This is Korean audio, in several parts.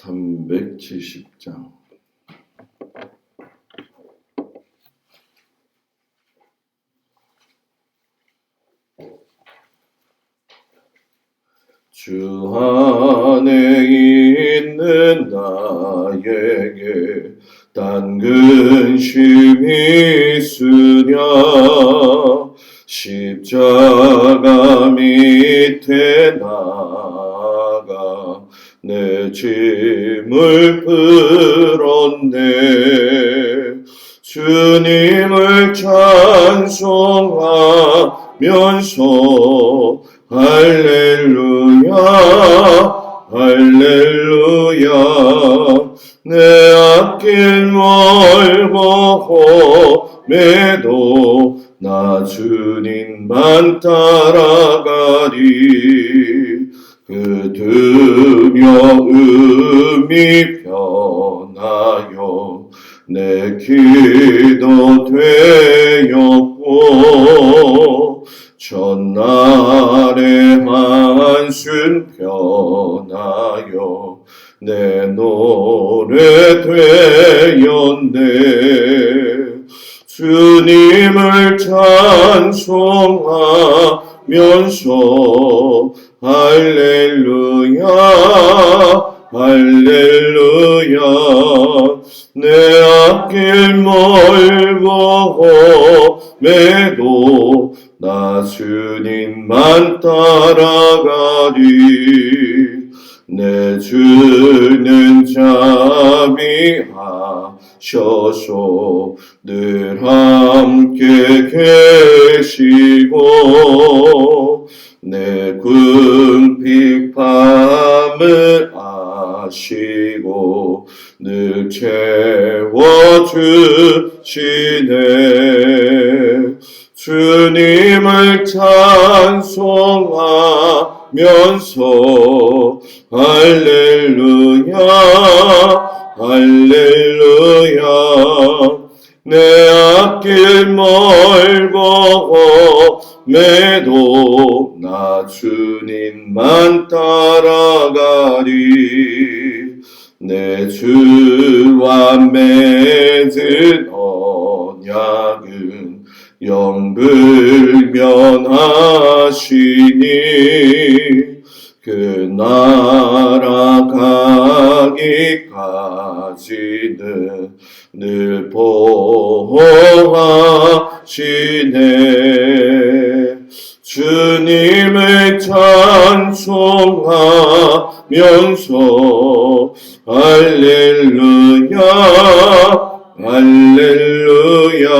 370장. 주 안에 있는 나에게 단 근심이 있으냐 십자가 밑에 나가 내 짐을 풀었네. 주님을 찬송하면서 할렐루야 할렐루야. 내 앞길 멀고 험해도 나 주님만 따라가리 그 두려움이 변하여 내 기도 되었고 전날의 한숨 변하여 내 노래 되었네. 주님을 찬송하면서 할렐루야 할렐루야. 내 앞길 멀고 험해도 나 주님만 따라가리. 내 주는 자비하셔서 늘 함께 계시고 내 궁핍함을 아시고 늘 채워주시네. 주님을 찬송하면서 할렐루야 할렐루야. 내 앞길 멀고 험해도 나 주님만 따라가리. 내 주와 맺은 언약은 영불면하시니 그 나라 가기까지는 늘 보호하시네 주님을 찬송하면서 할렐루야 할렐루야.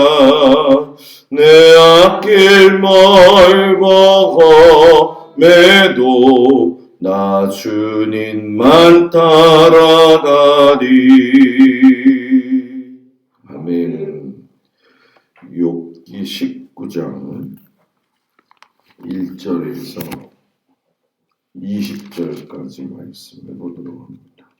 내 앞길 멀고 험해도 나 주님만 따라가리 아멘. 욥기 19장 1절에서 20절까지 말씀해 보도록 합니다.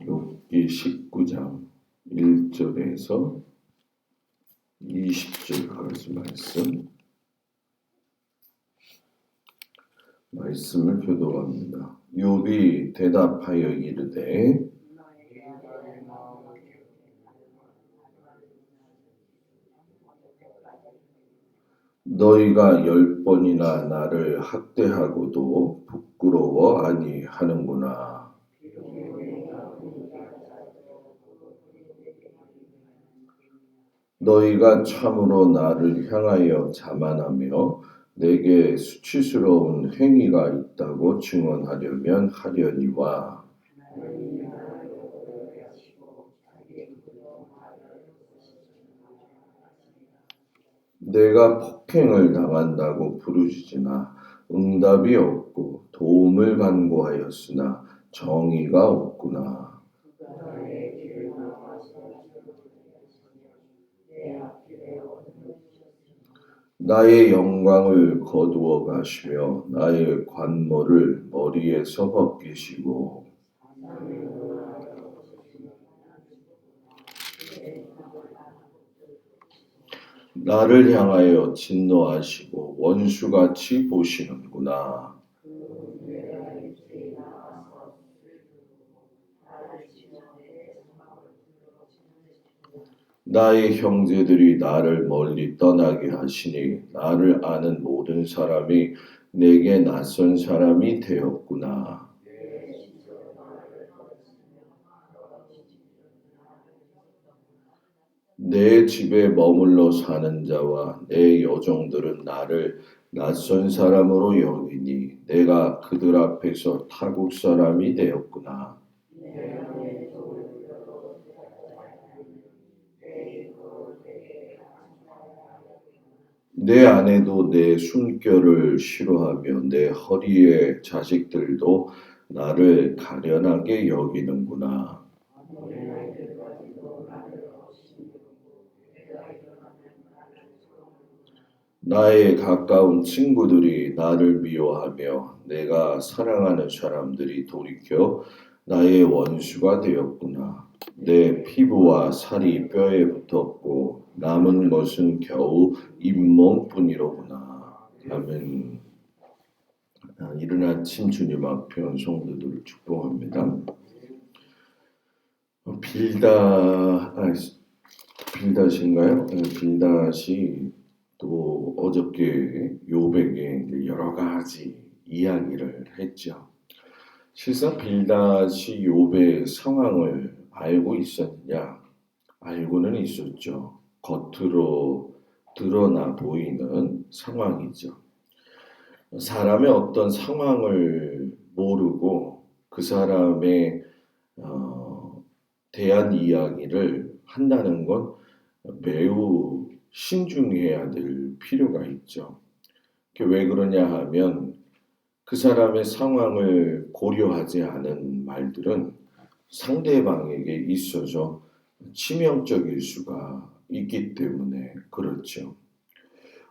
욥기 19장 1절에서 20절까지 말씀 말씀을 교도합니다. 욥이 대답하여 이르되 너희가 열 번이나 나를 학대하고도 부끄러워 아니하는구나. 너희가 참으로 나를 향하여 자만하며 내게 수치스러운 행위가 있다고 증언하려면 하려니와 내가 폭행을 당한다고 부르짖으나 응답이 없고 도움을 간구하였으나 정의가 없구나. 나의 영광을 거두어 가시며 나의 관모를 머리에서 벗기시고 나를 향하여 진노하시고 원수같이 보시는구나. 나의 형제들이 나를 멀리 떠나게 하시니 나를 아는 모든 사람이 내게 낯선 사람이 되었구나. 내 집에 머물러 사는 자와 내 여종들은 나를 낯선 사람으로 여기니 내가 그들 앞에서 타국 사람이 되었구나. 내 아내도 내 숨결을 싫어하며 내 허리의 자식들도 나를 가련하게 여기는구나. 나의 가까운 친구들이 나를 미워하며 내가 사랑하는 사람들이 돌이켜 나의 원수가 되었구나. 내 피부와 살이 뼈에 붙었고 남은 것은 겨우 잇몸뿐이로구나. 아멘. 아, 이른 아침 주님 앞에 온 성도들을 축복합니다. 어, 빌다 아, 빌다신가요? 네, 빌다시 또 어저께 이제 여러 가지 이야기를 했죠. 실상 빌다시 요배의 상황을 알고 있었냐? 알고는 있었죠. 겉으로 드러나 보이는 상황이죠. 사람의 어떤 상황을 모르고 그 사람의 어, 대한 이야기를 한다는 건 매우 신중해야 될 필요가 있죠. 왜 그러냐 하면 그 사람의 상황을 고려하지 않은 말들은 상대방에게 있어서 치명적일 수가 있기 때문에 그렇죠.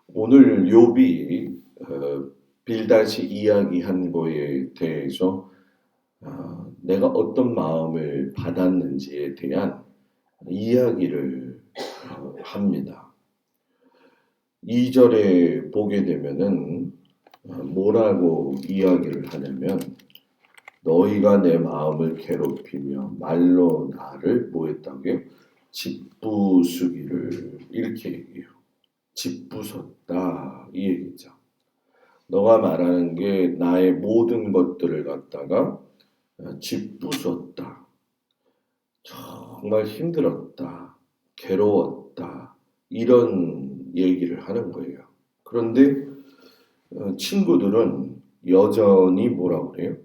오늘 욥이 어, 빌다시 이야기한 거에 대해서 어, 내가 어떤 마음을 받았는지에 대한 이야기를 어, 합니다. 2절에 보게 되면은 어, 뭐라고 이야기를 하냐면 너희가 내 마음을 괴롭히며 말로 나를 뭐했다고요? 짓부수기를 이렇게 얘기해요. 짓부섰다 이 얘기죠. 너가 말하는 게 나의 모든 것들을 갖다가 어, 짓부sus다. 정말 힘들었다. 괴로웠다. 이런 얘기를 하는 거예요. 그런데 어, 친구들은 여전히 뭐라고 그래요?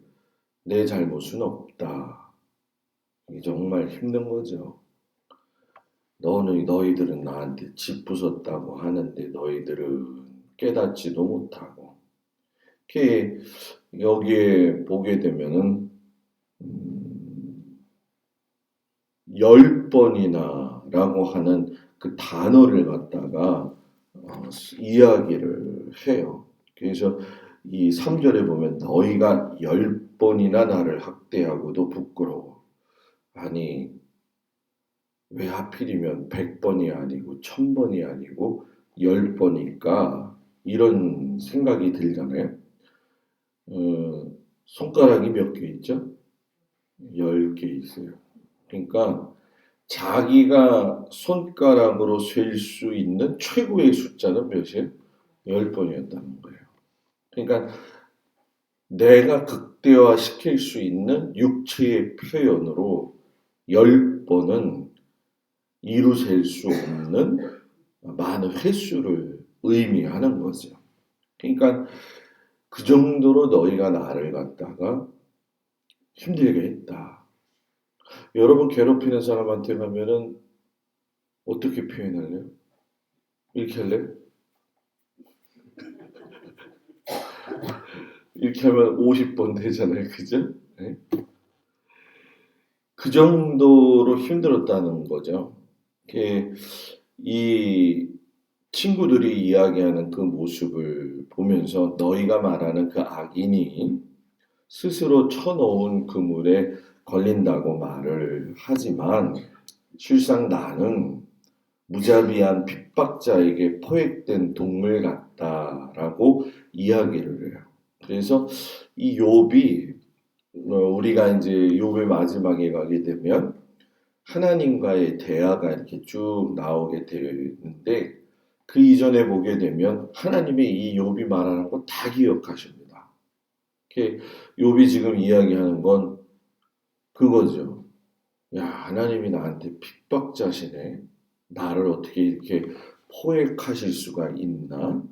내 잘못은 없다. 이게 정말 힘든 거죠. 너는 너희들은 나한테 집 부쉈다고 하는데 너희들은 깨닫지도 못하고. 이렇게 여기에 보게 되면은 음, 열 번이나라고 하는 그 단어를 갖다가 어, 이야기를 해요. 그래서 이 3절에 보면 너희가 열 번이나 나를 학대하고도 부끄러워. 아니 왜 하필이면 100번이 아니고 1000번이 아니고 10번일까 이런 생각이 들잖아요. 어, 손가락이 몇 개 있죠? 10개 있어요. 그러니까 자기가 손가락으로 셀 수 있는 최고의 숫자는 몇이에요? 열 번이었다는 거예요. 그러니까 내가 극대화 시킬 수 있는 육체의 표현으로 열 번은 이루셀 수 없는 많은 횟수를 의미하는 거죠. 그러니까 그 정도로 너희가 나를 갖다가 힘들게 했다. 여러분 괴롭히는 사람한테 가면은 어떻게 표현할래요? 이렇게 할래? 이렇게 하면 50번 되잖아요. 그죠? 네? 그 정도로 힘들었다는 거죠. 이 친구들이 이야기하는 그 모습을 보면서 너희가 말하는 그 악인이 스스로 쳐놓은 그물에 걸린다고 말을 하지만 실상 나는 무자비한 핍박자에게 포획된 동물 같다라고 이야기를 해요. 그래서 이 욥이 어, 우리가 이제 욥의 마지막에 가게 되면 하나님과의 대화가 이렇게 쭉 나오게 되는데 그 이전에 보게 되면 하나님이 이 욥이 말하는 거 다 기억하십니다. 이렇게 욥이 지금 이야기하는 건 그거죠. 야 하나님이 나한테 핍박자시네. 나를 어떻게 이렇게 포획하실 수가 있나?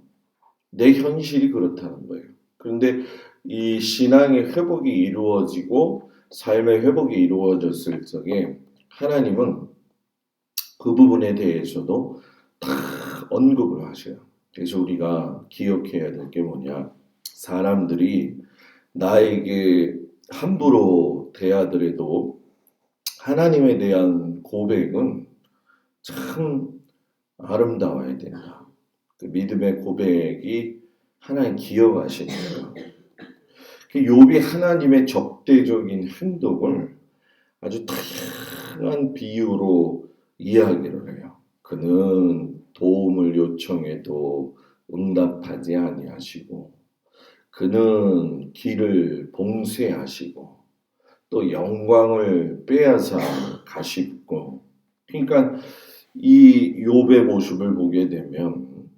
내 현실이 그렇다는 거예요. 그런데 이 신앙의 회복이 이루어지고 삶의 회복이 이루어졌을 적에 하나님은 그 부분에 대해서도 다 언급을 하셔요. 그래서 우리가 기억해야 될 게 뭐냐? 사람들이 나에게 함부로 대하더라도 하나님에 대한 고백은 참 아름다워야 된다. 그 믿음의 고백이 하나님 기억하시는 거예요. 그 욥이 하나님의 적대적인 행동을 아주 다양한 비유로 이야기를 해요. 그는 도움을 요청해도 응답하지 아니하시고 그는 길을 봉쇄하시고 또 영광을 빼앗아 가시고 그러니까 이 욥의 모습을 보게 되면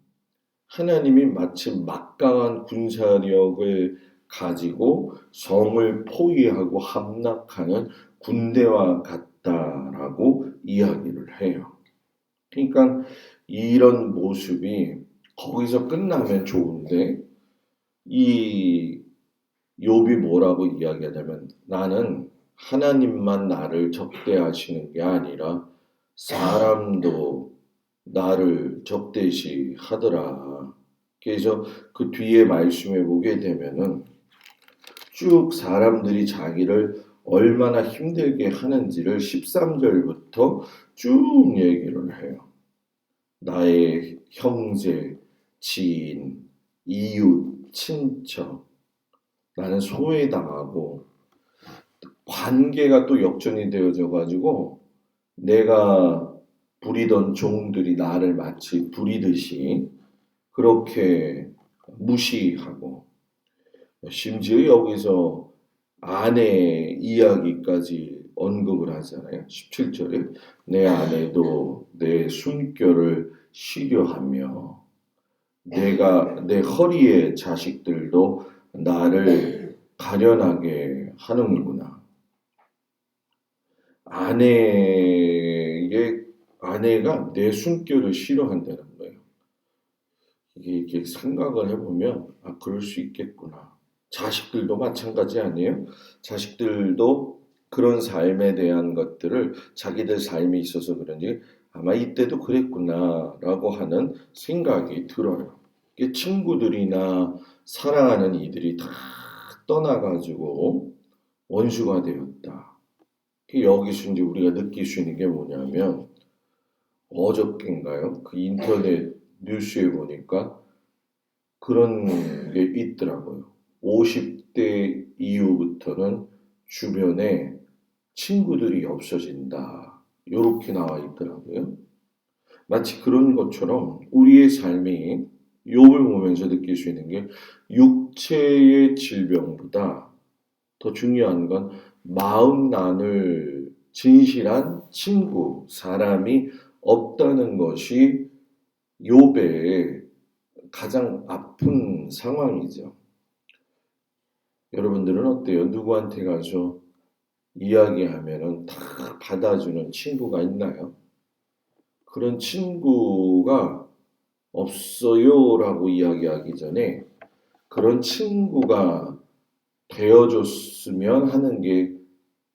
하나님이 마치 막강한 군사력을 가지고 성을 포위하고 함락하는 군대와 같다라고 이야기를 해요. 그러니까 이런 모습이 거기서 끝나면 좋은데 이 욥이 뭐라고 이야기하냐면 나는 하나님만 나를 적대하시는 게 아니라 사람도 나를 적대시 하더라. 그래서 그 뒤에 말씀에 보게 되면은 쭉 사람들이 자기를 얼마나 힘들게 하는지를 13절부터 쭉 얘기를 해요. 나의 형제, 지인, 이웃, 친 척, 나는 소외당하고 관계가 또 역전이 되어져 가지고 내가 부리던 종들이 나를 마치 부리듯이 그렇게 무시하고 심지어 여기서 아내 이야기까지 언급을 하잖아요. 17절에 내 아내도 내 숨결을 쉬려하며 내가 내 허리의 자식들도 나를 가련하게 하는구나. 아내의 아내가 내 숨결을 싫어한다는 거예요. 이게 이렇게 생각을 해보면 아 그럴 수 있겠구나. 자식들도 마찬가지 아니에요? 자식들도 그런 삶에 대한 것들을 자기들 삶이 있어서 그런지 아마 이때도 그랬구나라고 하는 생각이 들어요. 친구들이나 사랑하는 이들이 다 떠나가지고 원수가 되었다. 여기서 이제 우리가 느낄 수 있는 게 뭐냐면 어저께인가요? 그 인터넷 뉴스에 보니까 그런 게 있더라고요. 50대 이후부터는 주변에 친구들이 없어진다. 이렇게 나와 있더라고요. 마치 그런 것처럼 우리의 삶이 욥을 보면서 느낄 수 있는 게 육체의 질병보다 더 중요한 건 마음 나눌 진실한 친구, 사람이 없다는 것이 욥의 가장 아픈 상황이죠. 여러분들은 어때요? 누구한테 가서 이야기하면은 다 받아주는 친구가 있나요? 그런 친구가 없어요라고 이야기하기 전에 그런 친구가 되어줬으면 하는 게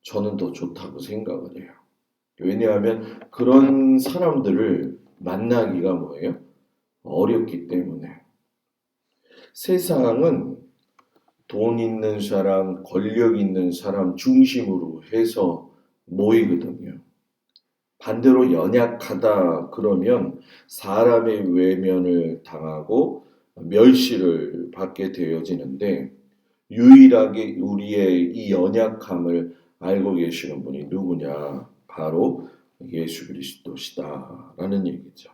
저는 더 좋다고 생각을 해요. 왜냐하면 그런 사람들을 만나기가 뭐예요? 어렵기 때문에. 세상은 돈 있는 사람, 권력 있는 사람 중심으로 해서 모이거든요. 반대로 연약하다 그러면 사람의 외면을 당하고 멸시를 받게 되어지는데 유일하게 우리의 이 연약함을 알고 계시는 분이 누구냐? 바로 예수 그리스도시다라는 얘기죠.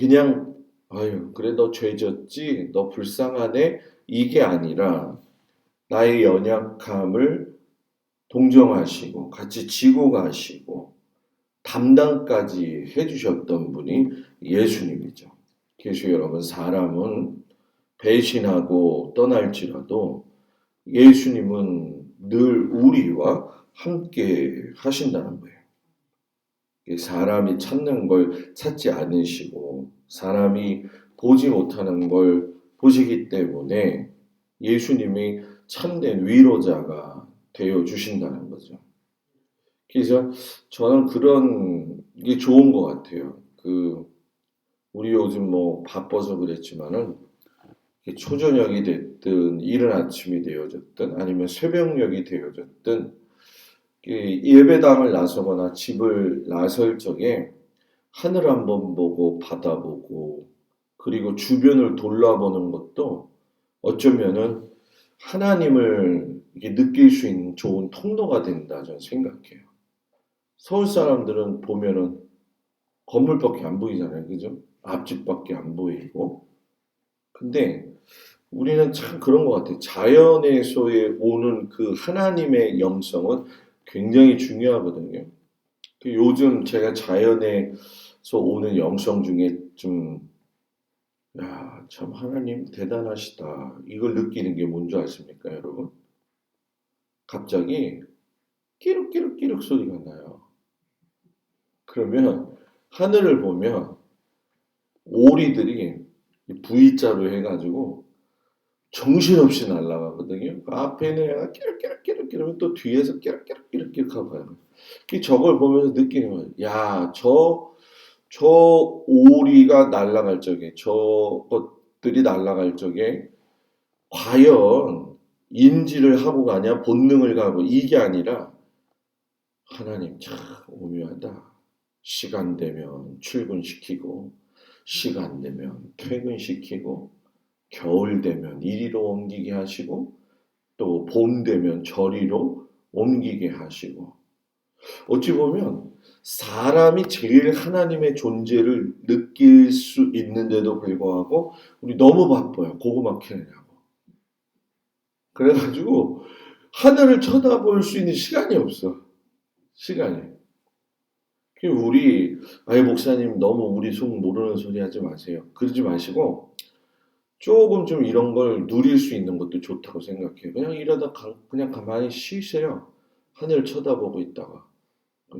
그냥 아유 그래 너 죄졌지 너 불쌍하네 이게 아니라 나의 연약함을 동정하시고 같이 지고 가시고 담당까지 해주셨던 분이 예수님이죠. 그래서 여러분 사람은 배신하고 떠날지라도 예수님은 늘 우리와 함께 하신다는 거예요. 사람이 찾는 걸 찾지 않으시고 사람이 보지 못하는 걸 보시기 때문에 예수님이 참된 위로자가 되어 주신다는 거죠. 그래서 저는 그런 게 좋은 것 같아요. 그 우리 요즘 뭐 바빠서 그랬지만은 초저녁이 됐든 이른 아침이 되어졌든 아니면 새벽녘이 되어졌든 예배당을 나서거나 집을 나설 적에 하늘 한번 보고 바다 보고 그리고 주변을 돌아보는 것도 어쩌면은 하나님을 느낄 수 있는 좋은 통로가 된다 저는 생각해요. 서울 사람들은 보면은 건물밖에 안 보이잖아요. 그죠? 앞집밖에 안 보이고. 근데 우리는 참 그런 것 같아요. 자연에서의 오는 그 하나님의 영성은 굉장히 중요하거든요. 그 요즘 제가 자연에서 오는 영성 중에 좀, 야, 참 하나님 대단하시다. 이걸 느끼는 게 뭔지 아십니까, 여러분? 갑자기 끼룩끼룩끼룩 소리가 나요. 그러면 하늘을 보면 오리들이 V자로 해가지고 정신없이 날아가거든요. 그 앞에는 얘가 끼룩끼룩끼룩끼룩 또 뒤에서 끼룩끼룩끼룩 끼룩 하고 가요. 그 저걸 보면서 느끼는 거예요. 야, 저, 저 오리가 날아갈 적에, 저것들이 날아갈 적에, 과연 인지를 하고 가냐, 본능을 가고, 이게 아니라, 하나님 참 오묘하다. 시간 되면 출근시키고, 시간 되면 퇴근시키고, 겨울 되면 이리로 옮기게 하시고 또 봄 되면 저리로 옮기게 하시고 어찌 보면 사람이 제일 하나님의 존재를 느낄 수 있는데도 불구하고 우리 너무 바빠요. 고구마 캐느냐고. 그래가지고 하늘을 쳐다볼 수 있는 시간이 없어. 시간이. 우리 아예 목사님 너무 우리 속 모르는 소리 하지 마세요. 그러지 마시고 조금 좀 이런 걸 누릴 수 있는 것도 좋다고 생각해요. 그냥 이러다 가, 그냥 가만히 쉬세요. 하늘 쳐다보고 있다가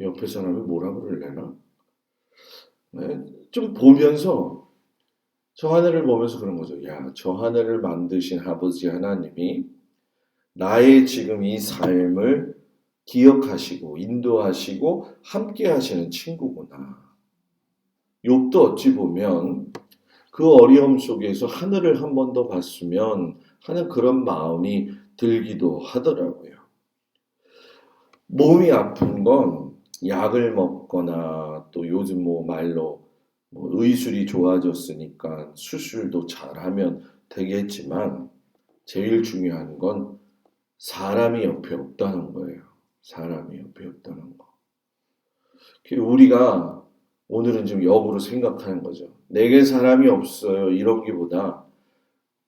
옆에 사람이 뭐라 그럴래나? 네? 좀 보면서 저 하늘을 보면서 그런 거죠. 야, 저 하늘을 만드신 아버지 하나님이 나의 지금 이 삶을 기억하시고 인도하시고 함께 하시는 친구구나. 욕도 어찌 보면 그 어려움 속에서 하늘을 한 번 더 봤으면 하는 그런 마음이 들기도 하더라고요. 몸이 아픈 건 약을 먹거나 또 요즘 뭐 말로 뭐 의술이 좋아졌으니까 수술도 잘하면 되겠지만 제일 중요한 건 사람이 옆에 없다는 거예요. 사람이 옆에 없다는 거. 우리가 오늘은 좀 역으로 생각하는 거죠. 내게 사람이 없어요. 이러기보다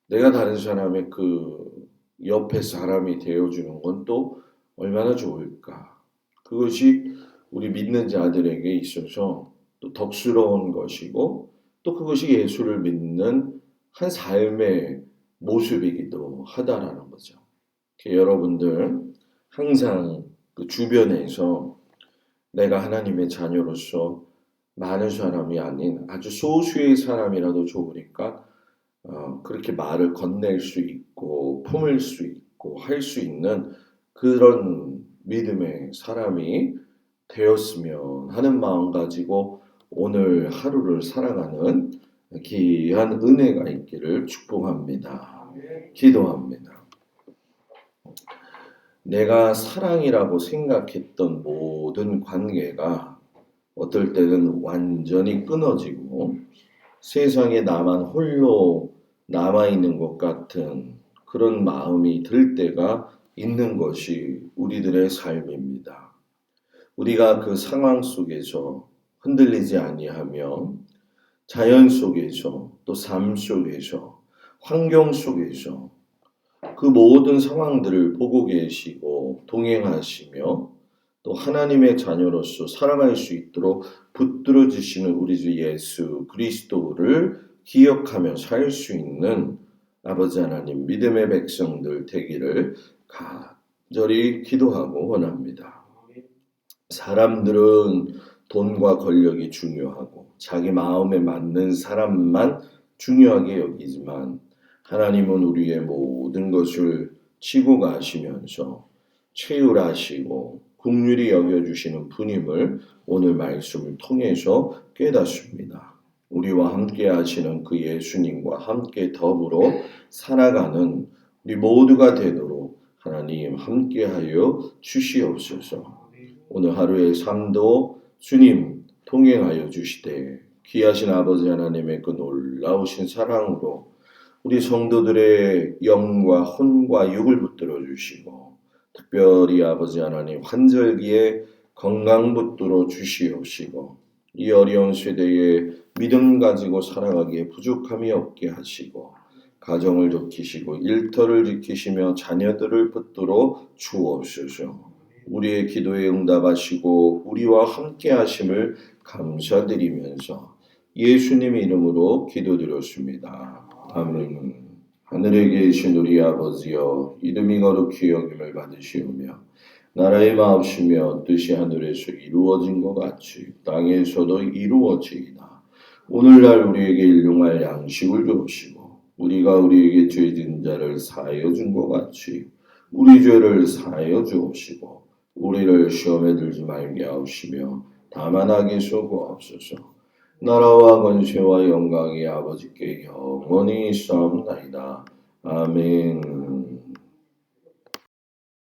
내가 다른 사람의 그 옆에 사람이 되어주는 건 또 얼마나 좋을까. 그것이 우리 믿는 자들에게 있어서 또 덕스러운 것이고 또 그것이 예수를 믿는 한 삶의 모습이기도 하다라는 거죠. 여러분들 항상 그 주변에서 내가 하나님의 자녀로서 많은 사람이 아닌 아주 소수의 사람이라도 좋으니까 어, 그렇게 말을 건넬 수 있고 품을 수 있고 할 수 있는 그런 믿음의 사람이 되었으면 하는 마음 가지고 오늘 하루를 살아가는 귀한 은혜가 있기를 축복합니다. 기도합니다. 내가 사랑이라고 생각했던 모든 관계가 어떨 때는 완전히 끊어지고 세상에 나만 홀로 남아있는 것 같은 그런 마음이 들 때가 있는 것이 우리들의 삶입니다. 우리가 그 상황 속에서 흔들리지 아니하며 자연 속에서 또 삶 속에서 환경 속에서 그 모든 상황들을 보고 계시고 동행하시며 또 하나님의 자녀로서 살아갈 수 있도록 붙들어 주시는 우리 주 예수 그리스도를 기억하며 살 수 있는 아버지 하나님 믿음의 백성들 되기를 간절히 기도하고 원합니다. 사람들은 돈과 권력이 중요하고 자기 마음에 맞는 사람만 중요하게 여기지만 하나님은 우리의 모든 것을 치고 가시면서 채율하시고 국률이 여겨주시는 분임을 오늘 말씀을 통해서 깨닫습니다. 우리와 함께 하시는 그 예수님과 함께 더불어 살아가는 우리 모두가 되도록 하나님 함께하여 주시옵소서. 오늘 하루의 삶도 주님 통행하여 주시되 귀하신 아버지 하나님의 그 놀라우신 사랑으로 우리 성도들의 영과 혼과 육을 붙들어 주시고 특별히 아버지 하나님 환절기에 건강 붙들어 주시옵시고 이 어려운 세대에 믿음 가지고 살아가기에 부족함이 없게 하시고 가정을 지키시고 일터를 지키시며 자녀들을 붙들어 주옵소서. 우리의 기도에 응답하시고 우리와 함께 하심을 감사드리면서 예수님 이름으로 기도드렸습니다. 아멘. 하늘에 계신 우리 아버지여 이름이 거룩히 여김을 받으시오며 나라의 마옵시며 뜻이 하늘에서 이루어진 것 같이 땅에서도 이루어지이다. 오늘날 우리에게 일용할 양식을 주옵시고 우리가 우리에게 죄진 자를 사하여 준 것 같이 우리 죄를 사하여 주옵시고 우리를 시험에 들지 말게 하옵시며 다만 악에 쏘고옵소서. 나라와 권세와 영광이 아버지께 영원히 있사옵나이다. 아멘.